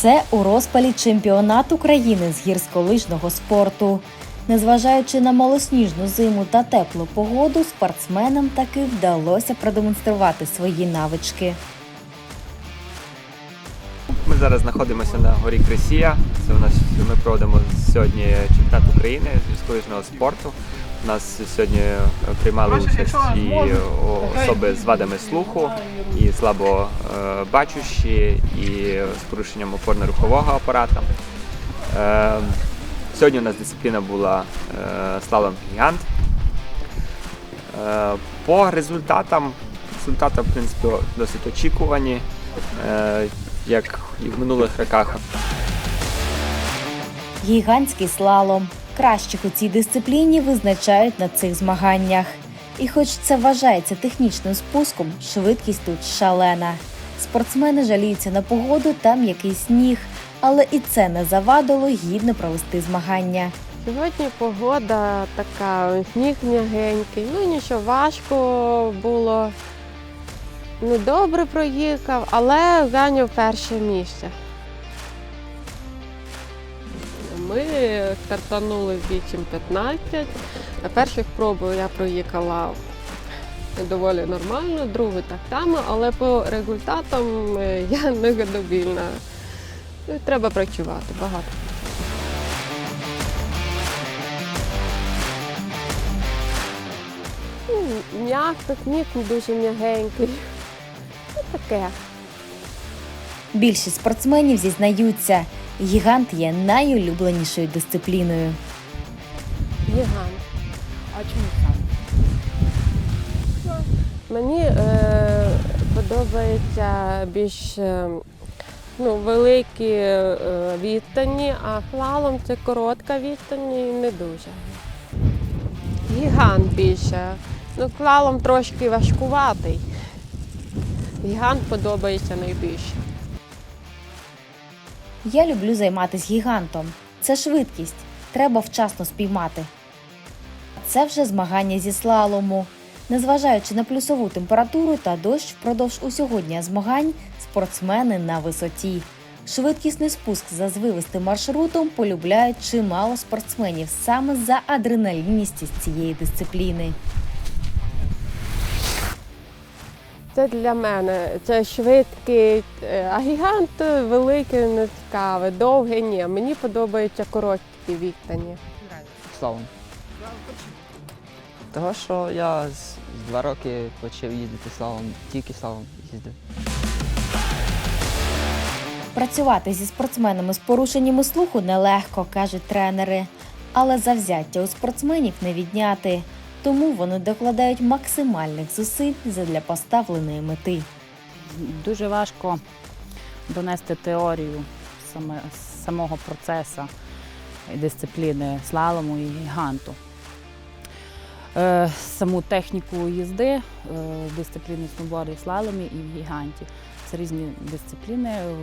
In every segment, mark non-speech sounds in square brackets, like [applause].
Це у розпалі чемпіонат України з гірськолижного спорту. Незважаючи на малосніжну зиму та теплу погоду, спортсменам таки вдалося продемонструвати свої навички. Ми зараз знаходимося на горі Кресія. Це у нас ми проводимо сьогодні чемпіонат України з гірськолижного спорту. У нас сьогодні е, приймали участь і особи з вадами слуху, і слабо е, бачущі, і з порушенням опорно-рухового апарата. Е, сьогодні у нас дисципліна була слалом гігант. По результатам, результати, в принципі, досить очікувані. Як і в минулих роках. Гігантський слалом. Кращих у цій дисципліні визначають на цих змаганнях. І хоч це вважається технічним спуском, швидкість тут шалена. Спортсмени жаліються на погоду та м'який сніг, але і це не завадило гідно провести змагання. Сьогодні погода така, сніг м'ягенький. Ну нічого, важко було. Недобре проїхав, але зайняв перше місце. Ми стартанули з 15. Перших пробах я проїхала доволі нормально, другу так само, але по результатам е, я [laughs] не задовільна. Ну, Треба працювати багато. Ну, М'яко, сніг дуже м'ягенький. Ну, таке. Більшість спортсменів зізнаються, гігант є найулюбленішою дисципліною. Гігант. А чому саме? Мені е, подобається більш е, ну, великі е, відстані, а слалом це коротка відстань і не дуже. Гігант більше. Ну, слалом трошки важкуватий. Гігант подобається найбільше. Я люблю займатися гігантом. Це швидкість. Треба вчасно спіймати. Це вже змагання зі слалому. Незважаючи на плюсову температуру та дощ впродовж усього дня змагань, спортсмени на висоті. Швидкісний спуск за звивистим маршрутом полюбляють чимало спортсменів саме за адреналінністість цієї дисципліни. Це для мене це швидкий, е, а гігант великий не цікавий, довгий ні. Мені подобаються короткі відстані. Славом. Того, що я з з два роки почав їздити славом, тільки славом їздив. Працювати зі спортсменами з порушеннями слуху нелегко, кажуть тренери. Але завзяття у спортсменів не відняти. Тому вони докладають максимальних зусиль задля поставленої мети. Дуже важко донести теорію саме, самого процесу дисципліни слалому і гіганту. Е, саму техніку їзди, е, дисципліни сноуборду слаломі і в гіганті. Це різні дисципліни, е,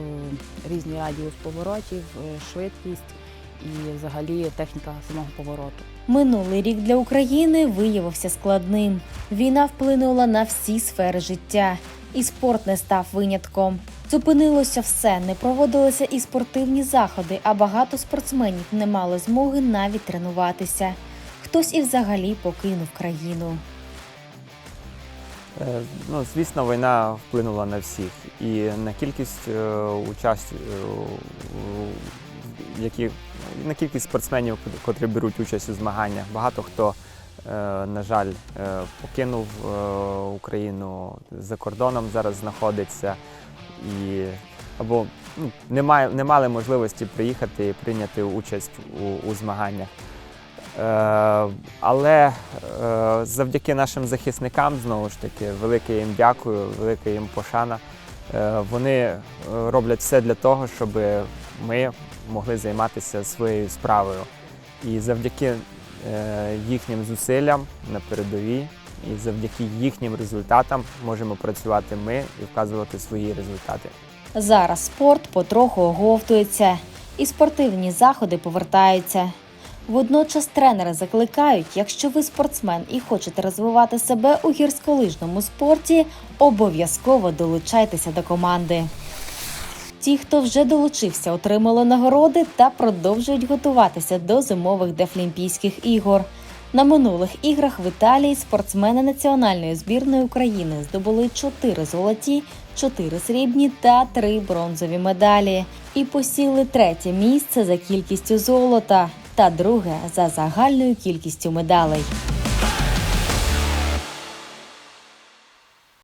різні радіус поворотів, е, швидкість і взагалі техніка самого повороту. Минулий рік для України виявився складним. Війна вплинула на всі сфери життя, і спорт не став винятком. Зупинилося все, не проводилися і спортивні заходи, а багато спортсменів не мали змоги навіть тренуватися. Хтось і взагалі покинув країну. Е, Ну, звісно, війна вплинула на всіх і на кількість е, участь, е, які на кількість спортсменів, котрі беруть участь у змаганнях. Багато хто, е, на жаль, е, покинув е, Україну за кордоном зараз знаходиться і або ну, не, має, не мали можливості приїхати і прийняти участь у, у змаганнях. Е, але е, завдяки нашим захисникам, знову ж таки, велике їм дякую, велика їм пошана. Е, вони роблять все для того, щоб ми могли займатися своєю справою. І завдяки е, їхнім зусиллям на передовій, і завдяки їхнім результатам можемо працювати ми і вказувати свої результати. Зараз спорт потроху оговтується, і спортивні заходи повертаються. Водночас тренери закликають, якщо ви спортсмен і хочете розвивати себе у гірськолижному спорті, обов'язково долучайтеся до команди. Ті, хто вже долучився, отримали нагороди та продовжують готуватися до зимових Дефлімпійських ігор. На минулих іграх в Італії спортсмени національної збірної України здобули 4 золоті, 4 срібні та 3 бронзові медалі і посіли третє місце за кількістю золота та друге за загальною кількістю медалей.